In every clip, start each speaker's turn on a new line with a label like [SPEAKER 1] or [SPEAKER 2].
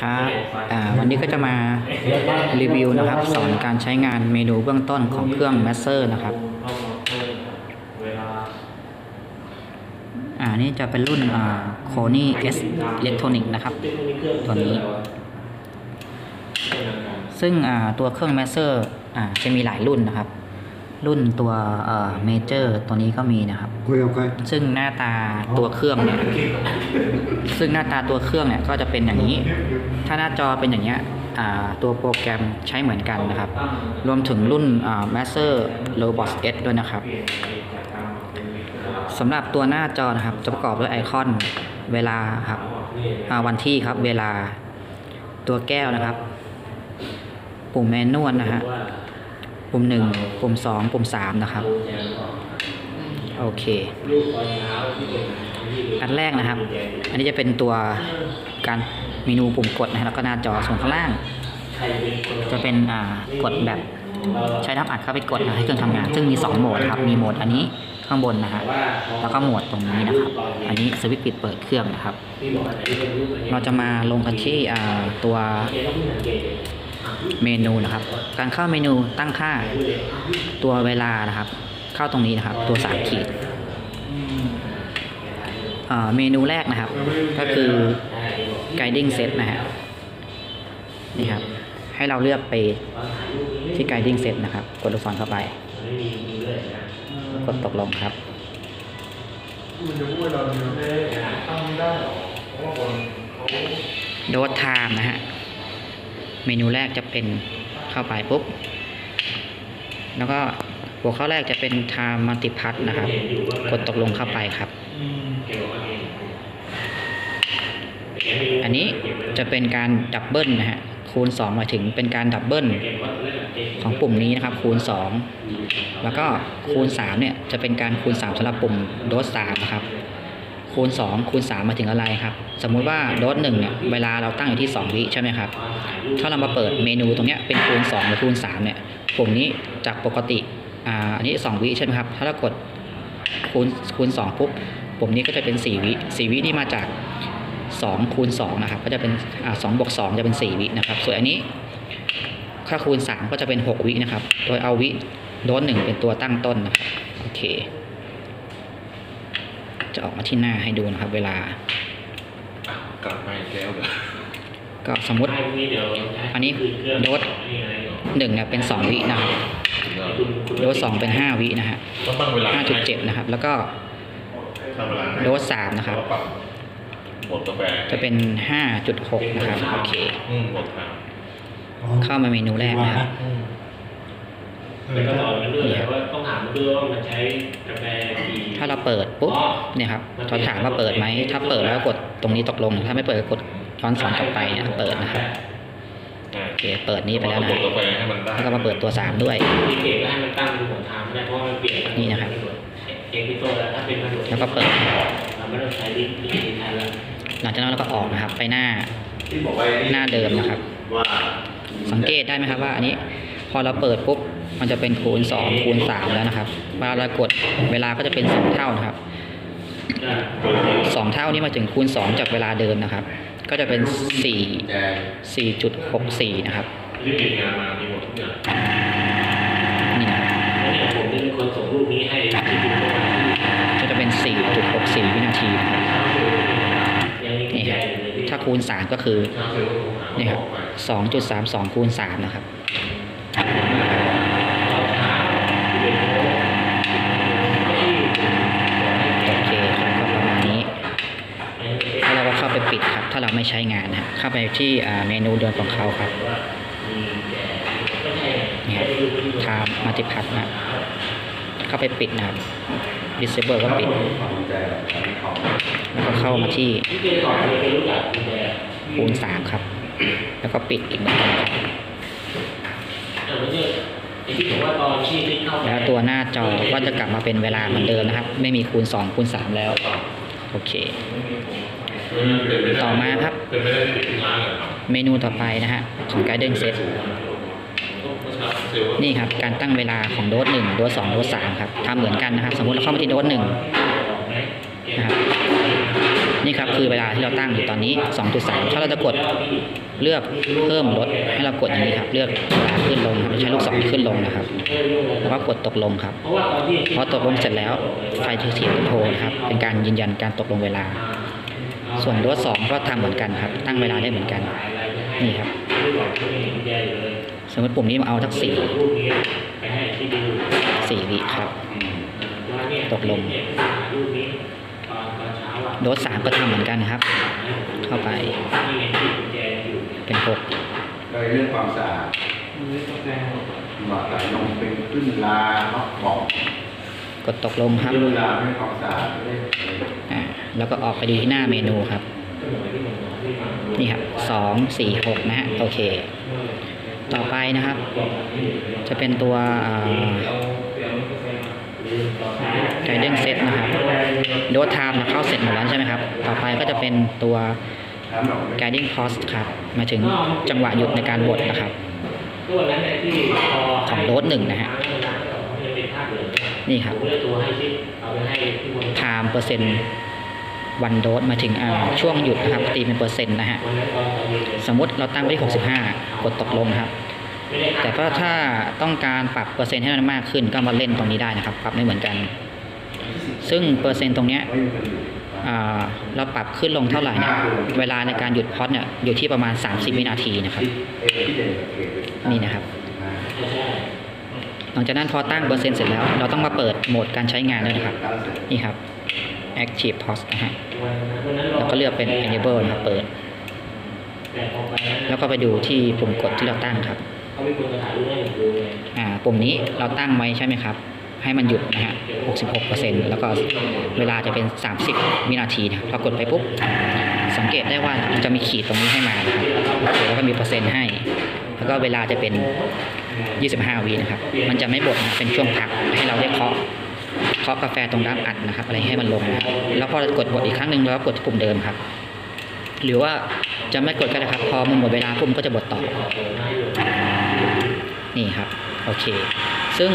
[SPEAKER 1] ครับอ่าวันนี้ก็จะมารีวิวนะครับ สอนการใช้งานเมนูเบื้องต้นของเครื่อง m a s เซอร์นะครับ
[SPEAKER 2] เวลา
[SPEAKER 1] อ่านี่จะเป็นรุ่นอ่าโคนี่เอสอิเล็กทรอนิกนะครับ ตัวนี้ ซึ่งอ่าตัวเครื่อง m a s เซอร์อ่าจะมีหลายรุ่นนะครับ รุ่นตัวเอ่อเมเจอร์ตัวนี้ก็มีนะครับ
[SPEAKER 3] คุยกับใคร
[SPEAKER 1] ซึ่งหน้าตาตัวเครื่องเนี่ย ซึ่งหน้าตาตัวเครื่องเนี่ยก็จะเป็นอย่างนี้ ถ้าหน้าจอเป็นอย่างเงี้ยอ่าตัวโปรแกรมใช้เหมือนกันนะครับ รวมถึงรุ่นอ่า Master Robot S ด้วยนะครับสำหรับตัวหน้าจอนะครับ จะประกอบด้วยไอคอนเวลาครับอ่าวันที่ครับเวลาตัวแก้วนะครับ ปุ่มแมนนวลนะฮะ ปุ่มหนึ่งปุ่มสองปุ่มสามนะครับ โอเค อันแรกนะครับ อันนี้จะเป็นตัวการเมนูปุ่มกดนะฮะแล้วก็หน้าจอส่วนข้างล่าง จะเป็นอ่ากดแบบใช้น้ำอัดเข้าไปกดนะให้เครื่องทำงาน ซึ่งมี 2 โหมดครับ มีโหมดอันนี้ข้างบนนะฮะแล้วก็โหมดตรงนี้นะครับ อันนี้สวิตช์ปิดเปิดเครื่องนะครับ เราจะมาลงกันที่อ่าตัว เมนูนะครับ การเข้าเมนูตั้งค่าตัวเวลานะครับ เข้าตรงนี้นะครับ ตัวสามขีดเมนูแรกนะครับ ก็คือ guiding set นะฮะนี่ครับ ให้เราเลือกไปที่ guiding set นะครับ กดลูกศรเข้าไป กดตกลงครับโดดไทม์นะฮะ เมนูแรกจะเป็นเข้าไปปุ๊บ แล้วก็หัวข้อแรกจะเป็น time multipart นะครับ กดตกลงเข้าไปครับ อันนี้จะเป็นการดับเบิลนะฮะคูณ 2 หมายถึงเป็นการดับเบิลของปุ่มนี้นะครับ คูณ 2 แล้วก็คูณ 3 เนี่ย จะเป็นการคูณ 3สำหรับปุ่มโดส3นะครับ คูณ 2 คูณ 3 มาถึงอะไรครับ สมมุติว่าโดส1เนี่ยเวลาเราตั้งอยู่ที่ 2 วิใช่ไหมครับถ้าเรามาเปิดเมนูตรงเนี้ยเป็นคูณ 2 หรือคูณ 3 เนี่ยปุ่มนี้จากปกติอ่าอันนี้ 2 วิใช่ไหมครับ ถ้าเรากดคูณคูณ 2 ปุ๊บปุ่มนี้ก็จะเป็น 4 วิ 4 วินี่มาจาก 2 คูณ 2 นะครับ ก็จะเป็นอ่า2บวก2จะเป็น 4 วินะครับส่วนอันนี้ถ้าคูณ 3 ก็จะเป็น 6 วินะครับ โดยเอาวิโดสหนึ่งเป็นตัวตั้งต้นนะครับโอเค จะออกมาที่หน้าให้ดูนะครับ เวลา
[SPEAKER 4] กลับมาอีกแล้วเหรอ
[SPEAKER 1] ก็สมมุติอันนี้โดสหนึ่งเนี่ยเป็น2วินะครับโดสสองเป็น5วินะฮะ
[SPEAKER 4] ต้องตั้งเวลา
[SPEAKER 1] 5.7นะครับ แล้วก็
[SPEAKER 4] ตั้งเวลา
[SPEAKER 1] โดสสามนะครับ
[SPEAKER 4] แล้วก็ปรับหมดกาแฟ
[SPEAKER 1] จะเป็น5.6นะครับโอเค
[SPEAKER 4] อืมหมดทาง
[SPEAKER 1] เข้ามาเมนูแรกนะครับ
[SPEAKER 4] อืม
[SPEAKER 2] แล้วก็ต่อกันด้วยแต่ว่าต้องถามมันด้วยว่ามันใช้กาแฟกี่
[SPEAKER 1] ถ้าเราเปิดปุ๊บเนี่ยครับเขาถามว่าเปิดไหมถ้าเปิดแล้วก็กดตรงนี้ตกลง ถ้าไม่เปิดก็กดย้อนสอนกลับไปเนี่ยเปิดนะครับ
[SPEAKER 4] อ่า
[SPEAKER 1] โอเคเปิดนี้ไปแล้วนะ
[SPEAKER 4] หมดกาแฟให้มันได้
[SPEAKER 1] แล้วก็มาเปิดตัว3ด้วย
[SPEAKER 2] มีเกตก็ให้มันตั้งเป็นของทางไม่ได้เพราะว่ามันเปลี่ยน
[SPEAKER 1] นี่นะครับ
[SPEAKER 2] เอกพิโซแล้วถ้าเป็นกระโดด
[SPEAKER 1] แล้วก็เปิด
[SPEAKER 2] เราไม่ต้องใช้ดิ้นดิ้นแทนแล้ว
[SPEAKER 1] หลังจากนั้นเราก็ออกนะครับ ไปหน้า
[SPEAKER 4] ที่บอกไว้
[SPEAKER 1] หน้าเดิมนะครับ
[SPEAKER 4] ว่า
[SPEAKER 1] สังเกตได้ไหมครับว่าอันนี้ พอเราเปิดปุ๊บ มันจะเป็นคูณ2คูณ3แล้วนะครับเวลาเรากดเวลาก็จะเป็น 2 เท่านะครับ 2 เท่านี้มาถึงคูณ 2 จากเวลาเดิมนะครับ ก็จะเป็น4 4.64 นะครับ
[SPEAKER 4] ที่มีงานมามีหมดทุกอย่าง
[SPEAKER 1] นี่นะ
[SPEAKER 2] แล้วเนี่ยผมเป็นคนส่งรูปนี้ให้ที่ดู
[SPEAKER 1] ก็จะเป็น 4.64 วินาทีนะครับนี่ครับถ้าคูณ 3 ก็คือ
[SPEAKER 4] นี่
[SPEAKER 1] ครับ2.32 คูณ 3 นะครับ
[SPEAKER 2] เราช้าที่เป็นโค้ดที่
[SPEAKER 1] โอเคครับก็ประมาณนี้
[SPEAKER 2] ไอ้
[SPEAKER 1] แล้วเราก็เข้าไปปิดครับ ถ้าเราไม่ใช้งานนะเข้าไปที่เมนูเดิมของเขาครับ
[SPEAKER 2] ว่ามีแกก็ใช่
[SPEAKER 1] นี่ครับทามมัติพัทนะครับเข้าไปปิดนะครับ disable ก็ปิด แล้วก็เข้ามาที่
[SPEAKER 2] ที่เป็นก่อนเคยรู้จักคุณแก
[SPEAKER 1] คูณ3ครับ แล้วก็ปิดอีกเหมือนกันครับแล้วตัวหน้าจอก็จะกลับมาเป็นเวลาเหมือนเดิมนะครับ ไม่มีคูณ 2 คูณ 3 แล้ว โอเค ต่อมาครับ
[SPEAKER 4] เป็นไปได้ที่เป็นร้านเหรอครับ
[SPEAKER 1] เมนูต่อไปนะฮะของ Guiding Set นี่ครับ การตั้งเวลาของโดส1โดส2โดส3ครับทำเหมือนกันนะครับ สมมุติเราเข้ามาที่โดส1นะครับนี่ครับคือเวลาที่เราตั้งอยู่ตอนนี้ 2.3 ถ้าเราจะกดเลือกเพิ่มลดให้เรากดอย่างนี้ครับ เลือกเวลาขึ้นลงครับใช้ลูกศรขึ้นลงนะครับ แล้วก็กดตกลงครับ
[SPEAKER 2] เพราะว่าตอนที่
[SPEAKER 1] พอตกลงเสร็จแล้วไฟทีทีโทรนะครับ เป็นการยืนยันการตกลงเวลา ส่วนรถสองก็ทำเหมือนกันครับ ตั้งเวลาได้เหมือนกัน นี่ครับ สมมติปุ่มนี้มาเอาทักสี่
[SPEAKER 2] รูปนี้ไปให้ที่ดู
[SPEAKER 1] สี่วิครับ
[SPEAKER 2] ว่าเนี่ย
[SPEAKER 1] ตกลง
[SPEAKER 2] เนี่ยรูปนี้ตอนตอนเช้าอะ
[SPEAKER 1] รถสามก็ทำเหมือนกันครับ เข้าไป
[SPEAKER 2] นี่ไงที่กุญแจอยู่
[SPEAKER 1] เป็นหก
[SPEAKER 3] เลยเรื่องความสะอาดหมาตัดนมเป็นขึ้นลาเนาะบอก
[SPEAKER 1] กดตกลงครับ
[SPEAKER 3] เรื่องลาไม่ความสะอาดไม่ได้
[SPEAKER 1] อ่า แล้วก็ออกไปดูที่หน้าเมนูครับ นี่ครับสองสี่หกนะฮะโอเค ต่อไปนะครับ จะเป็นตัวไกด์เด้งเซตนะครับโดสไทม์เข้าเสร็จหมดแล้วใช่ไหมครับ ต่อไปก็จะเป็นตัว
[SPEAKER 3] ถามหรอกไม่
[SPEAKER 1] guiding cost ครับ มาถึงจังหวะหยุดในการบดนะครับ ของโดสหนึ่งนะฮะ
[SPEAKER 2] นี่
[SPEAKER 1] ครับ
[SPEAKER 2] ไที่บน
[SPEAKER 1] time เปอร์เซ็นต์ วันโดสมาถึงช่วงหยุดนะครับตีเป็นเปอร์เซ็นต์นะฮะสมมติเราตั้งไว้ที่ 65 กดตกลงครับ แต่ก็ถ้าต้องการปรับเปอร์เซ็นต์ให้มันมากขึ้นก็มาเล่นตรงนี้ได้นะครับ ปรับไม่เหมือนกัน ซึ่งเปอร์เซ็นต์ตรงเนี้ยเราปรับขึ้นลงเท่าไหร่เนี่ยเวลาในการหยุดพอดเนี่ยอยู่ที่ประมาณ 30 วินาทีนะครับ
[SPEAKER 3] นี่
[SPEAKER 1] นะครับ หลังจากนั้นพอตั้งเปอร์เซ็นต์เสร็จแล้ว เราต้องมาเปิดโหมดการใช้งานด้วยนะครับ นี่ครับ active pause นะฮะ
[SPEAKER 2] วันนั้นวันนั้น
[SPEAKER 1] แล้วก็เลือกเป็น enable นะครับเปิด
[SPEAKER 2] แต่พอไปนั้น
[SPEAKER 1] แล้วก็ไปดูที่ปุ่มกดที่เราตั้งครับ
[SPEAKER 2] เขาไม่ควรจะถ่ายรูปให้ผมดูเลย
[SPEAKER 1] อ่าปุ่มนี้เราตั้งไว้ใช่ไหมครับ ให้มันหยุดนะฮะ 66%แล้วก็เวลาจะเป็น 30 วินาทีนะครับพอกดไปปุ๊บ สังเกตได้ว่ามันจะมีขีดตรงนี้ให้มานะครับโอเคแล้วก็มีเปอร์เซ็นต์ให้ แล้วก็เวลาจะเป็น 25 วินะครับ มันจะไม่บดนะเป็นช่วงพักให้เราได้เคาะ เคาะกาแฟตรงด้านอัดนะครับ อะไรให้มันลงนะครับแล้วพอกดบดอีกครั้งหนึ่งเราก็กดปุ่มเดิมครับ หรือว่าจะไม่กดก็ได้ครับ พอมันหมดเวลาปุ่มก็จะบดต่อ นี่ครับ โอเค ซึ่ง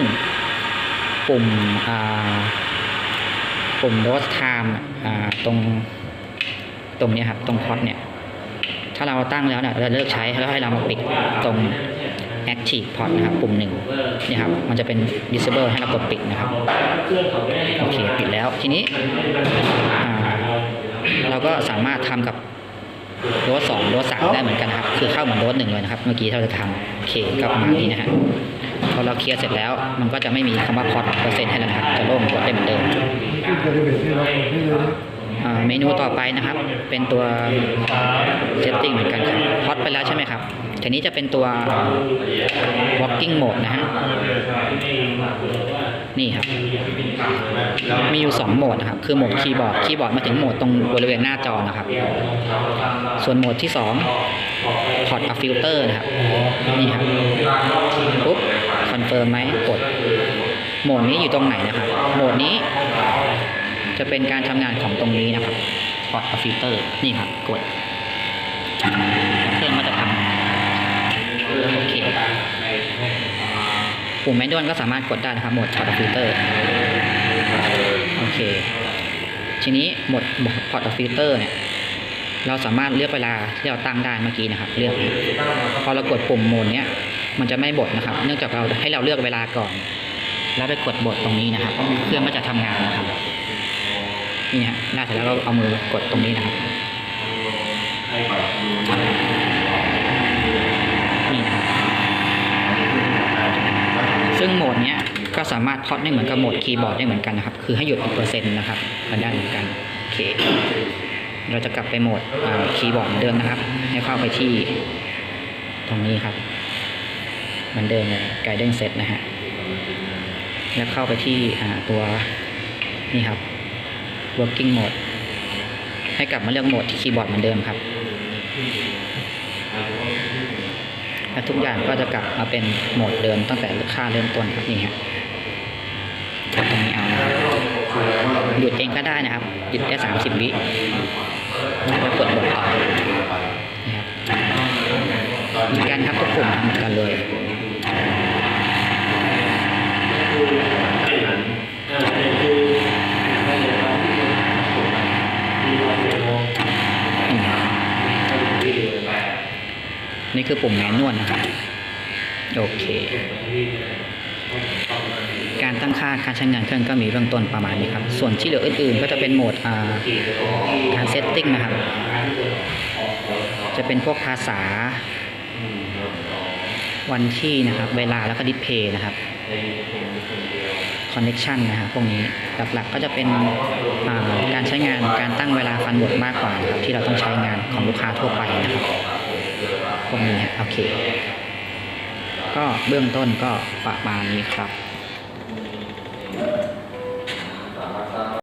[SPEAKER 1] ปุ่มอ่าปุ่ม roast time อ่าตรงตรงนี้ครับ ตรงพอดเนี่ย ถ้าเราตั้งแล้วเนี่ยเราเลิกใช้แล้วให้เรามาปิดตรง active port นะครับปุ่มหนึ่งนี่ครับมันจะเป็น disable ให้เรากดปิดนะครับโอเคปิดแล้วทีนี้เราก็สามารถทำกับโดสสองโดสสามได้เหมือนกันนะครับ คือเข้าเหมือนโดสหนึ่งเลยนะครับ เมื่อกี้ที่เราจะทำโอเคก็ประมาณนี้นะฮะพอเราเคลียร์เสร็จแล้ว มันก็จะไม่มีคำว่าพอตเปอร์เซ็นต์ให้แล้วนะครับ จะโล่งกดได้เหมือนเดิมเมนูต่อไปนะครับ เป็นตัว setting เหมือนกันครับพอตไปแล้วใช่ไหมครับ ทีนี้จะเป็นตัว walking mode นะฮะ นี่ครับ มีอยู่ 2 โหมดนะครับ คือโหมดคีย์บอร์ด คีย์บอร์ดมาถึงโหมดตรงบริเวณหน้าจอนะครับ ส่วนโหมดที่2พอร์ตอะฟิลเตอร์นะครับ นี่ครับ ปุ๊บ คอนเฟิร์มไหมกด โหมดนี้อยู่ตรงไหนนะครับ โหมดนี้ จะเป็นการทำงานของตรงนี้นะครับพอร์ตอะฟิลเตอร์นี่ครับ กด ปุ่มแมนนวลก็สามารถกดได้นะครับโหมดพอร์ตฟิลเตอร์โอเค ทีนี้โหมดพอร์ตฟิลเตอร์เนี่ย เราสามารถเลือกเวลาที่เราตั้งได้เมื่อกี้นะครับ เลือกพอเรากดปุ่มโหมดเนี้ยมันจะไม่บดนะครับ เนื่องจากเราให้เราเลือกเวลาก่อน แล้วไปกดบดตรงนี้นะครับ เครื่องก็จะทำงานนะครับ นี่ฮะได้เสร็จแล้วเราเอามือกดตรงนี้นะครับ นี่นะครับ ซึ่งโหมดเนี้ยก็ สามารถพอดได้เหมือนกับโหมดคีย์บอร์ดได้เหมือนกันนะครับ คือให้หยุดเปอร์เซ็นต์นะครับมันได้เหมือนกันโอเค เราจะกลับไปโหมดคีย์บอร์ดเหมือนเดิมนะครับ ให้เข้าไปที่ ตรงนี้ครับเหมือนเดิมเลย guidance set นะฮะแล้วเข้าไปที่ตัวนี่ครับ working mode ให้กลับมาเลือกโหมดที่คีย์บอร์ดเหมือนเดิมครับ และทุกอย่างก็จะกลับมาเป็นโหมดเดิมตั้งแต่ค่าเริ่มต้นครับนี่ฮะ หยุดเองก็ได้นะครับ หยุดแค่สามสิบวิแล้วก็กดบอกออกมีการครับทุกกลุ่มทำกันเลย
[SPEAKER 2] นี่คือ
[SPEAKER 1] ปุ่มแมนนวลนะครับ โอเค การตั้งค่าการใช้งานเครื่องก็มีเบื้องต้นประมาณนี้ครับ ส่วนที่เหลืออื่นๆ ก็จะเป็นโหมดการเซตติ้งนะครับ จะเป็นพวกภาษา วันที่นะครับ เวลาแล้วก็ดิสเพย์นะครับคอนเน็ชันนะครับพวกนี้หลักๆก็จะเป็นการใช้งานการตั้งเวลาฟันบทมากกว่านะครับที่เราต้องใช้งานของลูกค้าทั่วไปนะครับพวกนี้ฮะโอเค ก็เบื้องต้นก็ประมาณนี้ครับ